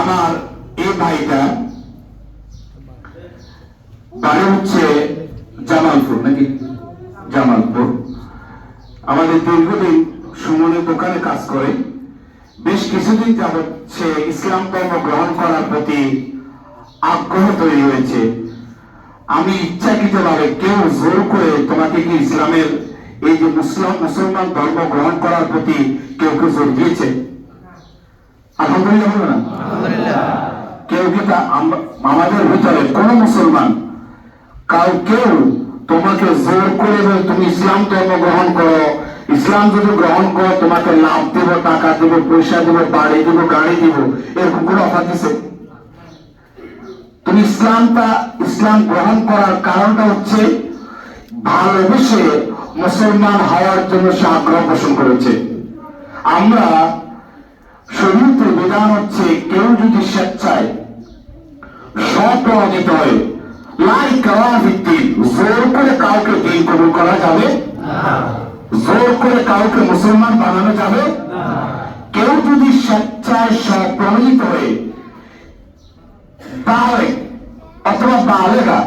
আমার এই ভাইটা বাড়ি হচ্ছে জামালপুর, নাকি? জামালপুর। আমাদের দীর্ঘদিন সুমনের দোকানে কাজ করে। বেশ কিছুদিন যাবৎ সে ইসলাম ধর্ম গ্রহণ করার প্রতি আগ্রহ তৈরি হয়েছে। আমি ইচ্ছাকৃতভাবে কেউ জোর করে তোমাকে কি ইসলামের এই যে মুসলিম, মুসলমান ধর্ম গ্রহণ করার প্রতি কেউ কেউ জোর দিয়েছে? আলহামদুলিল্লাহ। কেউ কি আমাদের ভিতরে কোন মুসলমান কাউ কেউ তোমাকে জোর করে তুমি ইসলাম ধর্ম গ্রহণ করো ইসলাম যদি গ্রহণ করো তোমাকে লাভ দেব টাকা দেব পয়সা দেব বাড়ি দেব গাড়ি দেব এরকম কোনো অফার দিছে? তুমি ইসলামটা ইসলাম গ্রহণ করার কারণটা হচ্ছে ভালোবেসে মুসলমান হওয়ার জন্য সে আগ্রহ পোষণ করেছে। আমরা শরীরের বিধান হচ্ছে, কেউ যদি স্বেচ্ছায় স্বপ্রণিত হয় লাই জোর করে কাউকে দিন কবুল করা যাবে? জোর করে কাউকে মুসলমান বানানো যাবে? কেউ যদি স্বেচ্ছায় স্বপ্রণিত হয়ে তাহলে অথবা বালেগা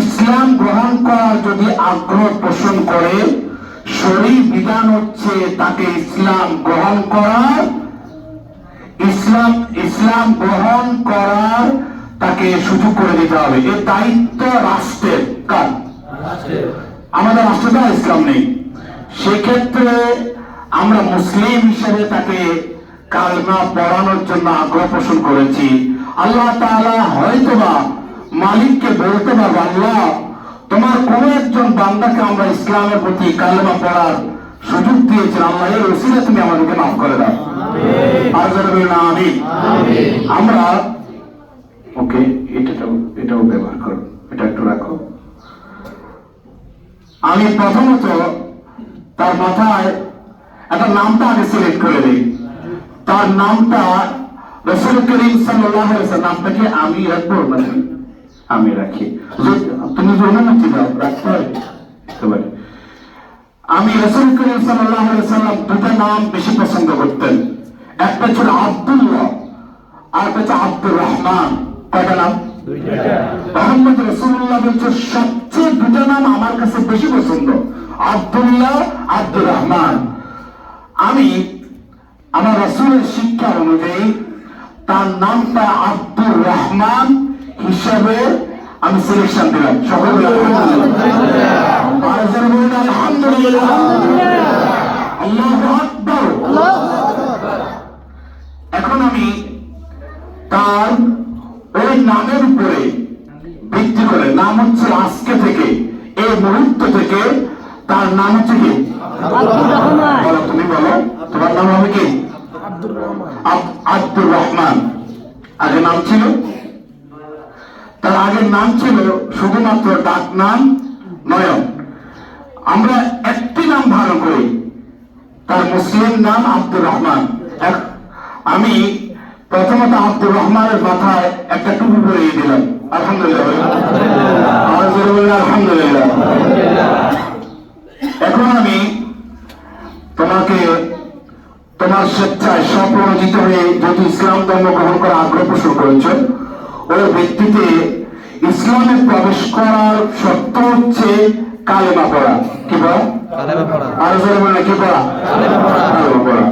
ইসলাম গ্রহণ করার যদি আগ্রহ পোষণ করে, শরীর বিধান হচ্ছে তাকে ইসলাম গ্রহণ করার ইসলাম ইসলাম গ্রহণ করার তাকে সুযোগ করে দিতে হবে। এর দায়িত্ব রাষ্ট্রের। কার? আমাদের রাষ্ট্রটা ইসলাম নেই। সেক্ষেত্রে আমরা মুসলিম হিসেবে তাকে কালমা পড়ানোর জন্য আগ্রহ পোষণ করেছি। আল্লাহ তাআলা হয়তোবা মালিককে বলতে পারব আল্লাহ তোমার কোন একজন বান্দাকে আমরা ইসলামের প্রতি কালমা পড়ার সুযোগ দিয়েছেন আল্লাহ এর ওসিলে তুমি আমাদেরকে মাফ করে দাও। আমি আমরা ওকে এটাও এটাও ব্যবহার করো। এটা একটু রাখো। আমি প্রথমত তার মাথায় একটা নামটা আগে সিলেক্ট করে দিই। তার নামটা রসুল করিম ওয়াসাল্লাম নামটাকে আমি রাখব নাকি আমি রাখি। তুমি যদি অনুমতি দাও রাখতে পারি। আমি রসুল করিম সাল্লাল্লাহু আলাইহি ওয়াসাল্লাম দুটো নাম বেশি পছন্দ করতেন। একটা ছিল আব্দুল্লাহ আর একটা হচ্ছে আব্দুর রহমান কয়টা নাম মোহাম্মদ রসুল্লাহ বলছে সবচেয়ে দুটো নাম আমার কাছে বেশি পছন্দ আব্দুল্লাহ আব্দুর রহমান আমি আমার রসুলের শিক্ষা অনুযায়ী তার নামটা আব্দুর রহমান হিসাবে আমি সিলেকশন দিলাম সকল আলহামদুলিল্লাহ আল্লাহু আকবার এখন আমি তার ওই নামের উপরে ভিত্তি করে, নাম হচ্ছে আজকে থেকে এই মুহূর্ত থেকে তার নাম হচ্ছে কি? তুমি, বলো। তোমার নাম হবে কি? আব্দুর রহমান। আগে নাম ছিল? তার আগের নাম ছিল শুধুমাত্র ডাক নাম নয়ন। আমরা একটি নাম ধারণ করি, তার মুসলিম নাম আব্দুর রহমান। আমি প্রথমত আব্দুর রহমানের মাথায় একটা টুপি পরিয়ে দিলাম। আলহামদুলিল্লাহ। আলহামদুলিল্লাহ। এখন আমি তোমাকে তোমার স্বেচ্ছায় স্বপ্রণোদিত হয়ে যেহেতু ইসলাম ধর্ম গ্রহণ করার আগ্রহ পোষণ করেছ ওর ভিত্তিতে ইসলামে প্রবেশ করার শর্ত হচ্ছে কালেমা পড়া। কি বলা আরও কি পড়া। কালেমা পড়া।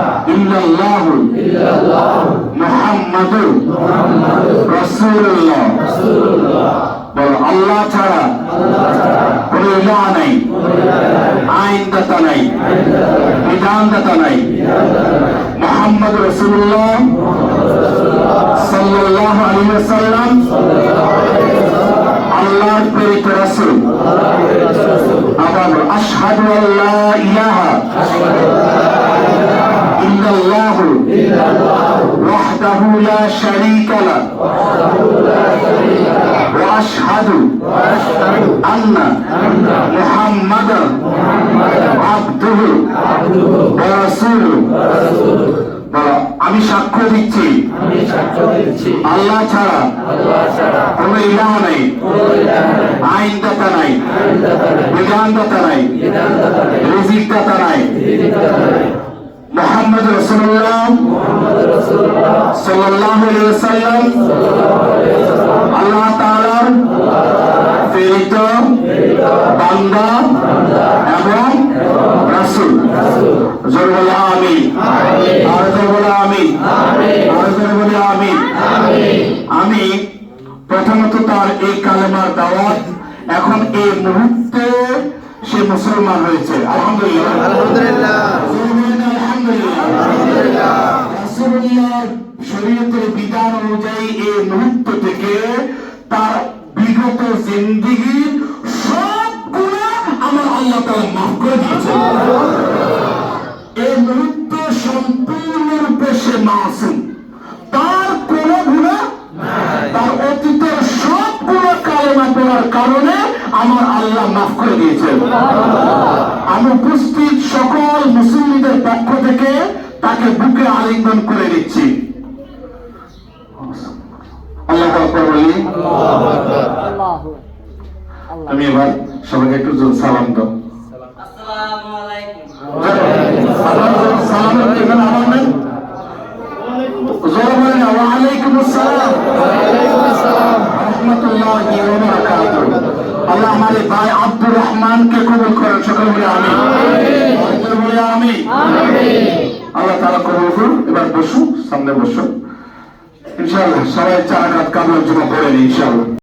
ইল্লাল্লাহু মুহাম্মাদুর রাসূলুল্লাহ। বলো, আল্লাহ ছাড়া কোন ইলাহা নাই, আইনদাতা নাই, বিধানদাতা নাই। মোহাম্মদ রসুল্লাহ সাল্লাল্লাহু আলাইহি ওয়াসাল্লাম, আল্লাহর প্রেরিত রাসূল। আবার আশহাদু আল্লা ইলাহা الله وحده لا شريك له واشهد ان محمدا عبده ورسوله আমি সাক্ষ্য দিচ্ছি। আল্লাহ ছাড়া কোন ইলাহ নাই। আইনদাতা নাই। বিধানদাতা নাই। নাই। মোহাম্মদ রসুল্লাহ আলাইহি ওয়াসাল্লাম আল্লাহ তাআলার প্রেরিত বান্দা এবং রাসূল। জোর বলে আমি আর জোর বলে আমি আর জোর বলে আমি আমি প্রথমত তার এই কালেমার দাওয়াত এখন এই মুহূর্তে সে মুসলমান হয়েছে। আলহামদুলিল্লাহ। আলহামদুলিল্লাহ। আলহামদুলিল্লাহ। বিধান অনুযায়ী এই মুহূর্ত থেকে তার বিগত জিন্দেগির সব আমার আল্লাহ তাআলা মাফ করে দিয়েছে এই মুহূর্ত সম্পূর্ণরূপে সে মাসুম। তার কোনো গুনাহ তার অতীতের সব গুনাহ কালেমা পড়ার কারণে আমার আল্লাহ মাফ করে দিয়েছেন। আমি উপস্থিত সকল মুসলিমদের পক্ষ থেকে তাকে বুকে আলিঙ্গন করে দিচ্ছি। আল্লাহ আকবার। বলি তুমি এবার সবাইকে একটু জোর সালাম দাও আসসালামু আলাইকুম সালাম দিবেন আমার নেই জোর বলেন ওয়ালাইকুম আসসালাম রহমতুল্লাহি ওয়া বারাকাতুহু আল্লাহ আমাদের ভাই আব্দুর রহমানকে কবুল করেন সকল বলে আমি বলে আমি আল্লাহ তারা কবুল করুন। এবার বসুন সামনে বসুন। ইনশাআল্লাহ সবাই চার রাকাত কামরার জন্য পড়েন ইনশাআল্লাহ।